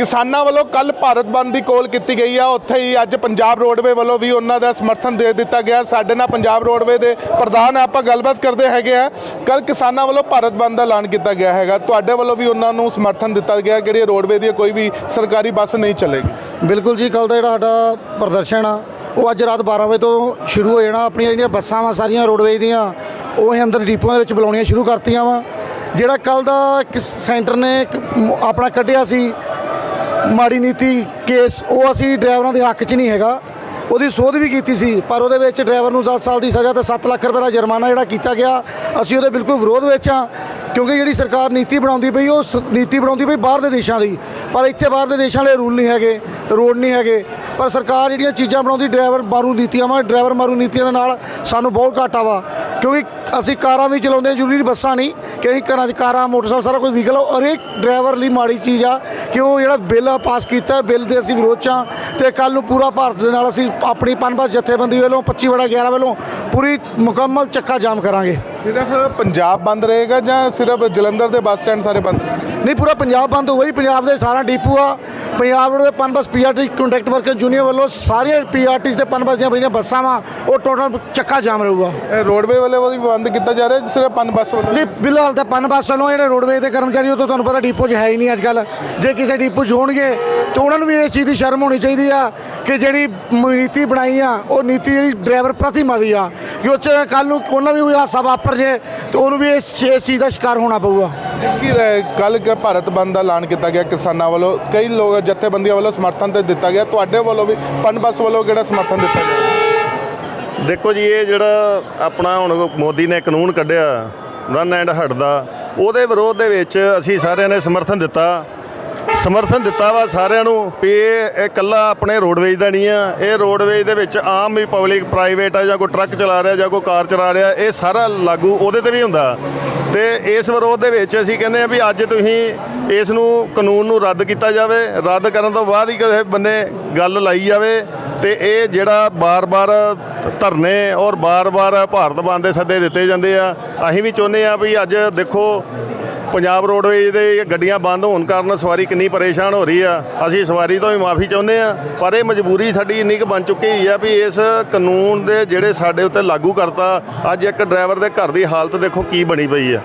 ਕਿਸਾਨਾਂ ਵੱਲੋਂ ਕੱਲ ਭਾਰਤ ਬੰਦ ਦੀ ਕੋਲ ਕੀਤੀ ਗਈ ਆ। ਉੱਥੇ ਹੀ ਅੱਜ ਪੰਜਾਬ ਰੋਡਵੇ ਵੱਲੋਂ ਵੀ ਉਹਨਾਂ ਦਾ ਸਮਰਥਨ ਦੇ ਦਿੱਤਾ ਗਿਆ। ਸਾਡੇ ਨਾਲ ਪੰਜਾਬ ਰੋਡਵੇ ਦੇ ਪ੍ਰਧਾਨ ਆਪਾਂ ਗੱਲਬਾਤ ਕਰਦੇ ਹੈਗੇ ਆ। ਕੱਲ ਕਿਸਾਨਾਂ ਵੱਲੋਂ ਭਾਰਤ ਬੰਦ ਦਾ ਐਲਾਨ ਕੀਤਾ ਗਿਆ ਹੈਗਾ। ਤੁਹਾਡੇ ਵੱਲੋਂ ਵੀ ਉਹਨਾਂ ਨੂੰ ਸਮਰਥਨ ਦਿੱਤਾ ਗਿਆ ਕਿ ਰੋਡਵੇ ਦੀ ਕੋਈ ਵੀ ਸਰਕਾਰੀ ਬੱਸ ਨਹੀਂ ਚੱਲੇਗੀ। ਬਿਲਕੁਲ ਜੀ ਕੱਲ ਦਾ ਜਿਹੜਾ ਸਾਡਾ ਪ੍ਰਦਰਸ਼ਨ ਆ, ਉਹ ਅੱਜ ਰਾਤ 12 ਵਜੇ ਤੋਂ ਸ਼ੁਰੂ ਹੋ ਜਾਣਾ। ਆਪਣੀਆਂ ਜਿਹੜੀਆਂ ਬੱਸਾਂ ਵਾ, ਸਾਰੀਆਂ ਰੋਡਵੇਜ਼ ਦੀਆਂ, ਉਹ ਅਸੀਂ ਅੰਦਰ ਡਿਪੂਆਂ ਦੇ ਵਿੱਚ ਬੁਲਾਉਣੀਆਂ ਸ਼ੁਰੂ ਕਰਤੀਆਂ ਵਾ। ਜਿਹੜਾ ਕੱਲ ਦਾ ਇੱਕ ਸੈਂਟਰ ਨੇ ਆਪਣਾ ਕੱਢਿਆ ਸੀ ਮਾੜੀ ਨੀਤੀ ਕੇਸ, ਉਹ ਅਸੀਂ ਡਰਾਈਵਰਾਂ ਦੇ ਹੱਕ 'ਚ ਨਹੀਂ ਹੈਗਾ। ਉਹਦੀ ਸੋਧ ਵੀ ਕੀਤੀ ਸੀ, ਪਰ ਉਹਦੇ ਵਿੱਚ ਡਰਾਈਵਰ ਨੂੰ 10 ਸਾਲ ਦੀ ਸਜ਼ਾ ਤੇ 7 ਲੱਖ ਰੁਪਏ ਦਾ ਜੁਰਮਾਨਾ ਜਿਹੜਾ ਕੀਤਾ ਗਿਆ। ਅਸੀਂ ਉਹਦੇ ਬਿਲਕੁਲ ਵਿਰੋਧ ਵਿੱਚ ਆ ਕਿਉਂਕਿ ਜਿਹੜੀ ਸਰਕਾਰ ਨੀਤੀ ਬਣਾਉਂਦੀ ਪਈ, ਉਹ ਸ- ਨੀਤੀ ਬਣਾਉਂਦੀ ਪਈ ਬਾਹਰ ਦੇ ਦੇਸ਼ਾਂ ਦੀ। ਪਰ ਇੱਥੇ ਬਾਹਰ ਦੇ ਦੇਸ਼ਾਂ ਵਾਲੇ ਰੂਲ ਨਹੀਂ ਹੈਗੇ, ਰੋਡ ਨਹੀਂ ਹੈਗੇ। ਪਰ ਸਰਕਾਰ ਜਿਹੜੀਆਂ ਚੀਜ਼ਾਂ ਬਣਾਉਂਦੀ ਡਰਾਈਵਰ ਮਾਰੂ ਨੀਤੀਆਂ ਵਾ ਡਰਾਈਵਰ ਮਾਰੂ ਨੀਤੀਆਂ ਦੇ ਨਾਲ ਸਾਨੂੰ ਬਹੁਤ ਘਾਟਾ ਵਾ ਕਿਉਂਕਿ ਅਸੀਂ ਕਾਰਾਂ ਵੀ ਚਲਾਉਂਦੇ ਹਾਂ, ਜ਼ਰੂਰੀ ਬੱਸਾਂ ਨਹੀਂ ਕਿ ਅਸੀਂ ਘਰਾਂ 'ਚ ਕਾਰਾਂ ਮੋਟਰਸਾਈਕਲ ਸਾਰਾ ਕੁਝ ਵਹੀਕਲ ਔਰ ਇੱਕ ਡਰਾਈਵਰ ਲਈ ਮਾੜੀ ਚੀਜ਼ ਆ ਕਿ ਉਹ ਜਿਹੜਾ ਬਿੱਲ ਪਾਸ ਕੀਤਾ ਬਿੱਲ ਦੇ ਅਸੀਂ ਵਿਰੋਧ 'ਚ ਹਾਂ ਤੇ ਕੱਲ ਨੂੰ ਪੂਰਾ ਭਾਰਤ ਦੇ ਨਾਲ ਅਸੀਂ ਆਪਣੀ ਪਨਬਸ ਜਥੇਬੰਦੀ ਵੱਲੋਂ 25 ਬੜਾ 11 ਵੱਲੋਂ ਪੂਰੀ ਮੁਕੰਮਲ ਚੱਕਾ ਜਾਮ ਕਰਾਂਗੇ। ਸਿਰਫ ਪੰਜਾਬ ਬੰਦ ਰਹੇਗਾ ਜਾਂ ਸਿਰਫ ਜਲੰਧਰ ਦੇ ਬੱਸ ਸਟੈਂਡ ਸਾਰੇ ਬੰਦ? ਨਹੀਂ ਪੂਰਾ ਪੰਜਾਬ ਬੰਦ ਹੋਊਗਾ ਜੀ ਪੰਜਾਬ ਦੇ 18 ਡਿਪੂ ਆ। ਪੰਜਾਬ ਰੋਡ ਦੇ Punbus PRT contract worker union ਵੱਲੋਂ ਸਾਰੀਆਂ ਪੀਆਰਟੀਸ ਦੇ ਪਨਬਸ ਦੀਆਂ ਜਿਹੜੀਆਂ ਬੱਸਾਂ ਵਾ ਉਹ ਟੋਟਲ ਚੱਕਾ ਜਾਮ ਰਹੂਗਾ। ਇਹ ਰੋਡਵੇ ਵੱਲੋਂ ਵੀ ਬੰਦ ਕੀਤਾ ਜਾ ਰਿਹਾ ਸਿਰਫ ਪਨ ਬੱਸ ਵੱਲੋਂ? ਜੀ ਫਿਲਹਾਲ ਤਾਂ ਪਨਬਸ ਵੱਲੋਂ ਜਿਹੜੇ ਰੋਡਵੇਜ਼ ਦੇ ਕਰਮਚਾਰੀ ਉਹ ਤਾਂ ਤੁਹਾਨੂੰ ਪਤਾ ਡਿਪੂ 'ਚ ਹੈ ਹੀ ਨਹੀਂ ਅੱਜ ਕੱਲ ਜੇ ਕਿਸੇ ਡਿਪੂ 'ਚ ਹੋਣਗੇ ਤਾਂ ਉਹਨਾਂ ਨੂੰ ਵੀ ਇਸ ਚੀਜ਼ ਦੀ ਸ਼ਰਮ ਹੋਣੀ ਚਾਹੀਦੀ ਆ ਕਿ ਜਿਹੜੀ ਨੀਤੀ ਬਣਾਈ ਆ ਉਹ ਨੀਤੀ ਜਿਹੜੀ ਡਰਾਈਵਰ ਪ੍ਰਤੀ ਮਾਰੀ ਆ ਕਿ ਉਹ 'ਚ ਕੱਲ ਨੂੰ ਉਹਨਾਂ ਵੀ ਕੋਈ ਹਾਸਾ ਵਾਪਰ ਜੇ ਤੇ ਉਹਨੂੰ ਵੀ ਇਸ ਇਸ ਚੀਜ਼ ਦਾ ਸ਼ਿਕਾਰ ਹੋਣਾ ਪਊਗਾ। ਕਿ ਕੱਲ ਭਾਰਤ ਬੰਦ ਦਾ ਐਲਾਨ ਕੀਤਾ ਗਿਆ ਕਿਸਾਨਾਂ ਵੱਲੋਂ ਕਈ ਲੋਕ ਜਥੇਬੰਦੀਆਂ ਵੱਲੋਂ ਸਮਰਥਨ ਤੇ ਦਿੱਤਾ ਗਿਆ ਤੁਹਾਡੇ ਵੱਲੋਂ ਵੀ ਪਨ ਬੱਸ ਵੱਲੋਂ ਕਿਹੜਾ ਸਮਰਥਨ ਦਿੱਤਾ ਗਿਆ? ਦੇਖੋ ਜੀ ਇਹ ਜਿਹੜਾ ਆਪਣਾ ਹੁਣ ਮੋਦੀ ਨੇ ਕਾਨੂੰਨ ਕੱਢਿਆ ਰਨ ਐਂਡ ਹਟ ਦਾ ਉਹਦੇ ਵਿਰੋਧ ਦੇ ਵਿੱਚ ਅਸੀਂ ਸਾਰਿਆਂ ਨੇ ਸਮਰਥਨ ਦਿੱਤਾ। ਸਮਰਥਨ ਦਿੱਤਾ ਵਾ ਸਾਰਿਆਂ ਨੂੰ ਵੀ ਇਹ ਇਹ ਇਕੱਲਾ ਆਪਣੇ ਰੋਡਵੇਜ ਦਾ ਨਹੀਂ ਆ। ਇਹ ਰੋਡਵੇਜ ਦੇ ਵਿੱਚ ਆਮ ਵੀ ਪਬਲਿਕ ਪ੍ਰਾਈਵੇਟ ਆ ਜਾਂ ਕੋਈ ਟਰੱਕ ਚਲਾ ਰਿਹਾ ਜਾਂ ਕੋਈ ਕਾਰ ਚਲਾ ਰਿਹਾ, ਇਹ ਸਾਰਾ ਲਾਗੂ ਉਹਦੇ ਤੇ ਵੀ ਹੁੰਦਾ। ਤੇ ਇਸ ਵਿਰੋਧ ਦੇ ਵਿੱਚ ਅਸੀਂ ਕਹਿੰਦੇ ਆ ਵੀ ਅੱਜ ਤੁਸੀਂ ਇਸ ਨੂੰ ਕਾਨੂੰਨ ਨੂੰ ਰੱਦ ਕੀਤਾ ਜਾਵੇ। ਰੱਦ ਕਰਨ ਤੋਂ ਬਾਅਦ ਹੀ ਕਿਸੇ ਬੰਨੇ ਗੱਲ ਲਾਈ ਜਾਵੇ ਤੇ ਇਹ ਜਿਹੜਾ ਬਾਰ-ਬਾਰ ਧਰਨੇ ਔਰ ਬਾਰ-ਬਾਰ ਭਾਰਤ ਬੰਦ ਦੇ ਸੱਦੇ ਦਿੱਤੇ ਜਾਂਦੇ ਆ। ਅਸੀਂ ਵੀ ਚਾਹੁੰਦੇ ਆ ਵੀ ਅੱਜ ਦੇਖੋ ਪੰਜਾਬ ਰੋਡਵੇਜ਼ ਦੇ ਗੱਡੀਆਂ ਬੰਦ ਹੋਣ ਕਾਰਨ ਸਵਾਰੀ ਕਿੰਨੀ ਪਰੇਸ਼ਾਨ ਹੋ ਰਹੀ ਆ। ਅਸੀਂ ਸਵਾਰੀ ਤੋਂ ਵੀ ਮਾਫੀ ਚਾਹੁੰਦੇ ਆ, ਪਰ ਇਹ ਮਜਬੂਰੀ ਸਾਡੀ ਇੰਨੀ ਕੁ ਬਣ ਚੁੱਕੀ ਆ ਵੀ ਇਸ ਕਾਨੂੰਨ ਦੇ ਜਿਹੜੇ ਸਾਡੇ ਉੱਤੇ ਲਾਗੂ ਕਰਤਾ, ਅੱਜ ਇੱਕ ਡਰਾਈਵਰ ਦੇ ਘਰ ਦੀ ਹਾਲਤ ਦੇਖੋ ਕੀ ਬਣੀ ਪਈ ਆ।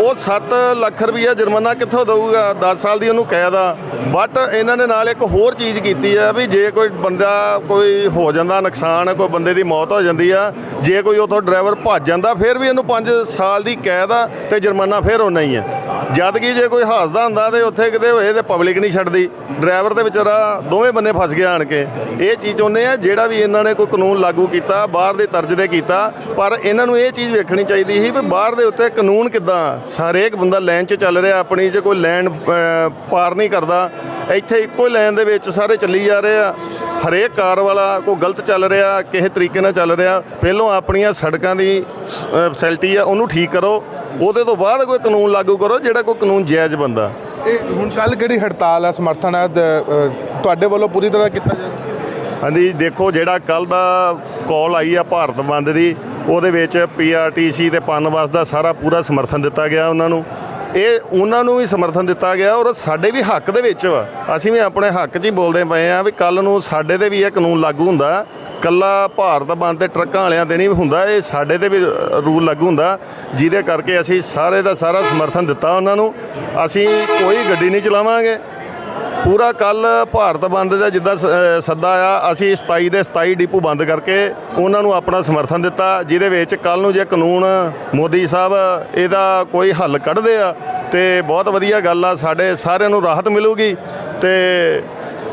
ਉਹ 7 ਲੱਖ ਰੁਪਈਆ ਜੁਰਮਾਨਾ ਕਿੱਥੋਂ ਦਊਗਾ? 10 ਸਾਲ ਦੀ ਉਹਨੂੰ ਕੈਦ ਆ। ਬਟ ਇਹਨਾਂ ਨੇ ਨਾਲ ਇੱਕ ਹੋਰ ਚੀਜ਼ ਕੀਤੀ ਆ ਵੀ ਜੇ ਕੋਈ ਬੰਦਾ ਕੋਈ ਹੋ ਜਾਂਦਾ ਨੁਕਸਾਨ, ਕੋਈ ਬੰਦੇ ਦੀ ਮੌਤ ਹੋ ਜਾਂਦੀ ਆ, ਜੇ ਕੋਈ ਉਥੋਂ ਡਰਾਈਵਰ ਭੱਜ ਜਾਂਦਾ, ਫਿਰ ਵੀ ਇਹਨੂੰ 5 ਸਾਲ ਦੀ ਕੈਦ ਆ ਤੇ ਜੁਰਮਾਨਾ ਫਿਰ ਉਨਾ ਹੀ ਆ। ਜਦ ਕਿ ਜੇ ਕੋਈ ਹਾਦਸਾ ਹੁੰਦਾ ਤੇ ਉੱਥੇ ਕਿਤੇ ਹੋਏ ਤੇ ਪਬਲਿਕ ਨਹੀਂ ਛੱਡਦੀ। ਡਰਾਈਵਰ ਤੇ ਵਿਚਾਰਾ ਦੋਵੇਂ ਬੰਨੇ ਫਸ ਗਿਆ ਆਣ ਕੇ। ਇਹ ਚੀਜ਼ ਚਾਹੁੰਦੇ ਆ, ਜਿਹੜਾ ਵੀ ਇਹਨਾਂ ਨੇ ਕੋਈ ਕਾਨੂੰਨ ਲਾਗੂ ਕੀਤਾ, ਬਾਹਰ ਦੇ ਤਰਜ਼ ਦੇ ਕੀਤਾ, ਪਰ ਇਹਨਾਂ ਨੂੰ ਇਹ ਚੀਜ਼ ਵੇਖਣੀ ਚਾਹੀਦੀ ਸੀ ਵੀ ਬਾਹਰ ਦੇ ਉੱਤੇ ਕਾਨੂੰਨ ਕਿੱਦਾਂ ਹਰੇਕ ਬੰਦਾ ਲਾਈਨ 'ਚ ਚੱਲ ਰਿਹਾ, ਆਪਣੀ ਜੇ ਕੋਈ ਲਾਈਨ ਪਾਰ ਨਹੀਂ ਕਰਦਾ, ਇੱਥੇ ਇੱਕੋ ਹੀ ਲਾਈਨ ਦੇ ਵਿੱਚ ਸਾਰੇ ਚੱਲੀ ਜਾ ਰਹੇ ਆ। ਹਰੇਕ ਕਾਰ ਵਾਲਾ ਕੋਈ ਗਲਤ ਚੱਲ ਰਿਹਾ ਕਿਸੇ ਤਰੀਕੇ ਨਾਲ ਚੱਲ ਰਿਹਾ ਪਹਿਲੋਂ ਆਪਣੀਆਂ ਸੜਕਾਂ ਦੀ ਫੈਸਿਲਿਟੀ ਆ ਉਹਨੂੰ ਠੀਕ ਕਰੋ ਉਹਦੇ ਤੋਂ ਬਾਅਦ ਕੋਈ ਕਾਨੂੰਨ ਲਾਗੂ ਕਰੋ ਜਿਹੜਾ ਕੋਈ ਕਾਨੂੰਨ ਜਾਇਜ਼ ਬੰਦਾ। ਇਹ ਹੁਣ ਕੱਲ ਕਿਹੜੀ ਹੜਤਾਲ ਹੈ ਸਮਰਥਨ ਅ, ਤੁਹਾਡੇ ਵੱਲੋਂ ਪੂਰੀ ਤਰ੍ਹਾਂ ਕੀਤਾ ਜਾਏਗਾ ਹਾਂਜੀ ਦੇਖੋ ਜਿਹੜਾ ਕੱਲ ਦਾ ਕਾਲ ਆਈ ਆ ਭਾਰਤ ਬੰਦ ਦੀ ਉਹਦੇ ਵਿੱਚ ਪੀਆਰਟੀਸੀ ਤੇ ਪਨਬਸ ਦਾ ਸਾਰਾ ਪੂਰਾ ਸਮਰਥਨ ਦਿੱਤਾ ਗਿਆ ਉਹਨਾਂ ਨੂੰ। ਇਹ ਉਹਨਾਂ ਨੂੰ ਵੀ ਸਮਰਥਨ ਦਿੱਤਾ ਗਿਆ ਔਰ ਸਾਡੇ ਵੀ ਹੱਕ ਦੇ ਵਿੱਚ ਵਾ। ਅਸੀਂ ਵੀ ਆਪਣੇ ਹੱਕ 'ਚ ਹੀ ਬੋਲਦੇ ਪਏ ਆ ਵੀ ਕੱਲ ਨੂੰ ਸਾਡੇ ਤੇ ਵੀ ਇਹ ਕਾਨੂੰਨ ਲਾਗੂ ਹੁੰਦਾ। ਕੱਲਾ ਭਾਰਤ ਬੰਦ ਤੇ ਟਰੱਕਾਂ ਵਾਲਿਆਂ ਤੇ ਨਹੀਂ ਹੁੰਦਾ, ਇਹ ਸਾਡੇ ਤੇ ਵੀ ਰੂਲ ਲਾਗੂ ਹੁੰਦਾ। ਜਿਹਦੇ ਕਰਕੇ ਅਸੀਂ ਸਾਰੇ ਦਾ ਸਾਰਾ ਸਮਰਥਨ ਦਿੱਤਾ ਉਹਨਾਂ ਨੂੰ। ਅਸੀਂ ਕੋਈ ਗੱਡੀ ਨਹੀਂ ਚਲਾਵਾਂਗੇ। ਪੂਰਾ ਕੱਲ ਭਾਰਤ ਬੰਦ ਦਾ ਜਿੱਦਾਂ ਸ- ਸੱਦਾ ਆ ਅਸੀਂ 27 ਦੇ 27 ਡਿਪੂ ਬੰਦ ਕਰਕੇ ਉਹਨਾਂ ਨੂੰ ਆਪਣਾ ਸਮਰਥਨ ਦਿੱਤਾ, ਜਿਹਦੇ ਵਿੱਚ ਕੱਲ ਨੂੰ ਜੇ ਕਾਨੂੰਨ ਮੋਦੀ ਸਾਹਿਬ ਇਹਦਾ ਕੋਈ ਹੱਲ ਕੱਢਦੇ ਆ, ਤੇ ਬਹੁਤ ਵਧੀਆ ਗੱਲ ਆ, ਸਾਡੇ ਸਾਰਿਆਂ ਨੂੰ ਰਾਹਤ ਮਿਲੂਗੀ। ਤੇ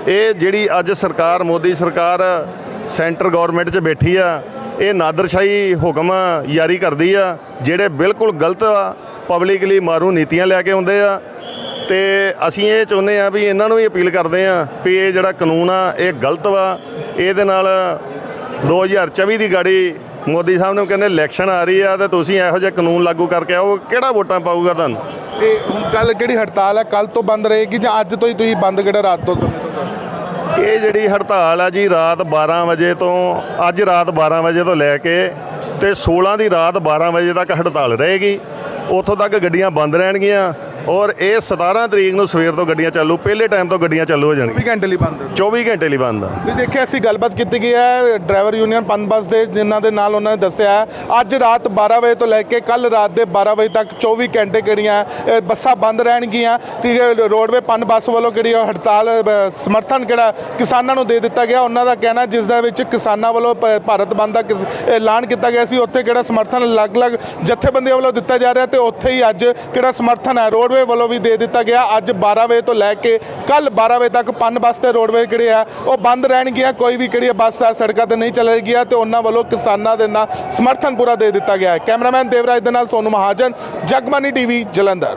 ਇਹ ਜਿਹੜੀ ਅੱਜ ਸਰਕਾਰ, ਮੋਦੀ ਸਰਕਾਰ ਸੈਂਟਰ ਗਵਰਨਮੈਂਟ 'ਚ ਬੈਠੀ ਆ, ਇਹ ਨਾਦਰਸ਼ਾਹੀ ਹੁਕਮ ਜਾਰੀ ਕਰਦੀ ਆ, ਜਿਹੜੇ ਬਿਲਕੁਲ ਗਲਤ ਆ ਪਬਲਿਕ ਮਾਰੂ ਨੀਤੀਆਂ ਲੈ ਕੇ ਆਉਂਦੇ ਆ ਤੇ ਅਸੀਂ ਇਹ ਚਾਹੁੰਦੇ ਆ ਵੀ ਇਹਨਾਂ ਨੂੰ ਵੀ ਅਪੀਲ ਕਰਦੇ ਆ ਵੀ ਇਹ ਜਿਹੜਾ ਕਾਨੂੰਨ ਆ ਇਹ ਗਲਤ ਵਾ। ਇਹਦੇ ਨਾਲ 2024 ਦੀ ਗਾੜੀ ਮੋਦੀ ਸਾਹਿਬ ਨੂੰ ਕਹਿੰਦੇ ਇਲੈਕਸ਼ਨ ਆ ਰਹੀ ਆ ਤੇ ਤੁਸੀਂ ਇਹੋ ਜਿਹਾ ਕਾਨੂੰਨ ਲਾਗੂ ਕਰਕੇ ਆਓ ਕਿਹੜਾ ਵੋਟਾਂ ਪਾਊਗਾ ਤੁਹਾਨੂੰ? ਇਹ ਹੁਣ ਕੱਲ ਕਿਹੜੀ ਹੜਤਾਲ ਹੈ ਕੱਲ ਤੋਂ ਬੰਦ ਰਹੇਗੀ ਜਾਂ ਅੱਜ ਤੋਂ ਹੀ ਤੁਸੀਂ ਬੰਦ ਕਿਹੜਾ ਰਾਤ ਤੋਂ ਤੋਂ ਇਹ ਜਿਹੜੀ ਹੜਤਾਲ ਆ ਜੀ ਰਾਤ 12 ਵਜੇ ਤੋਂ ਅੱਜ ਰਾਤ 12 ਵਜੇ ਤੋਂ ਲੈ ਕੇ ਤੇ 16 ਦੀ ਰਾਤ 12 ਵਜੇ ਤੱਕ ਹੜਤਾਲ ਰਹੇਗੀ। ਉੱਥੋਂ ਤੱਕ ਗੱਡੀਆਂ ਬੰਦ ਰਹਿਣਗੀਆਂ। ਔਰ ਇਹ 17 ਤਰੀਕ ਨੂੰ ਸਵੇਰ ਤੋਂ ਗੱਡੀਆਂ ਚਾਲੂ ਪਹਿਲੇ ਟਾਈਮ ਤੋਂ ਗੱਡੀਆਂ ਚਾਲੂ ਹੋ ਜਾਣਗੀਆਂ। 24 ਘੰਟੇ ਲਈ ਬੰਦ। 24 ਘੰਟੇ ਲਈ ਬੰਦ ਆ। ਵੀ ਦੇਖਿਆ ਅਸੀਂ ਗੱਲਬਾਤ ਕੀਤੀ ਗਈ ਹੈ ਡਰਾਈਵਰ ਯੂਨੀਅਨ ਪੰਨ ਬੱਸ ਦੇ ਜਿਨ੍ਹਾਂ ਦੇ ਨਾਲ ਉਹਨਾਂ ਨੇ ਦੱਸਿਆ ਹੈ, ਅੱਜ ਰਾਤ 12 ਵਜੇ ਤੋਂ ਲੈ ਕੇ ਕੱਲ ਰਾਤ ਦੇ 12 ਵਜੇ ਤੱਕ 24 ਘੰਟੇ ਕਿਹੜੀਆਂ ਬੱਸਾਂ ਬੰਦ ਰਹਿਣਗੀਆਂ। ਤੇ ਇਹ ਰੋਡਵੇ ਪੰਨ ਬੱਸ ਵੱਲੋਂ ਕਿਹੜੀ ਉਹ ਹੜਤਾਲ ਅ, ਸਮਰਥਨ ਕਿਹੜਾ ਕਿਸਾਨਾਂ ਨੂੰ ਦੇ ਦਿੱਤਾ ਗਿਆ ਉਹਨਾਂ ਦਾ ਕਹਿਣਾ ਜਿਸ ਦੇ ਵਿੱਚ ਕਿਸਾਨਾਂ ਵੱਲੋਂ ਭ- ਭਾਰਤ ਬੰਦ ਦਾ ਕਿਸ- ਐਲਾਨ ਕੀਤਾ ਗਿਆ ਸੀ ਉੱਥੇ ਕਿਹੜਾ ਸਮਰਥਨ ਅਲੱਗ-ਅਲੱਗ ਜਥੇਬੰਦੀਆਂ ਵੱਲੋਂ ਦਿੱਤਾ ਜਾ ਰਿਹਾ ਤੇ ਉੱਥੇ ਹੀ ਅੱਜ ਕਿਹੜਾ ਸਮਰਥਨ ਹੈ ਰੋਡਵੇ ਵੱਲੋਂ ਵੀ ਦੇ ਦਿੱਤਾ ਗਿਆ। ਅੱਜ 12 ਵਜੇ ਤੋਂ ਲੈ ਕੇ ਕੱਲ 12 ਵਜੇ ਤੱਕ ਪੰਨ ਬੱਸ ਤੇ ਰੋਡਵੇ ਕਿਹੜੇ ਆ, ਉਹ ਬੰਦ ਰਹਿਣਗੀਆਂ। ਕੋਈ ਵੀ ਕਿਹੜੀ ਬੱਸ ਆ, ਸੜਕਾਂ ਤੇ ਨਹੀਂ ਚੱਲੇਗੀਆਂ ਤੇ ਉਹਨਾਂ ਵੱਲੋਂ ਕਿਸਾਨਾਂ ਦੇ ਨਾਲ ਸਮਰਥਨ ਪੂਰਾ ਦੇ ਦਿੱਤਾ ਗਿਆ ਹੈ। ਕੈਮਰਾਮੈਨ ਦੇਵਰਾਜ ਦੇ ਨਾਲ ਸੋਨੂ ਮਹਾਜਨ ਜਗਬਾਨੀ ਟੀਵੀ ਜਲੰਧਰ।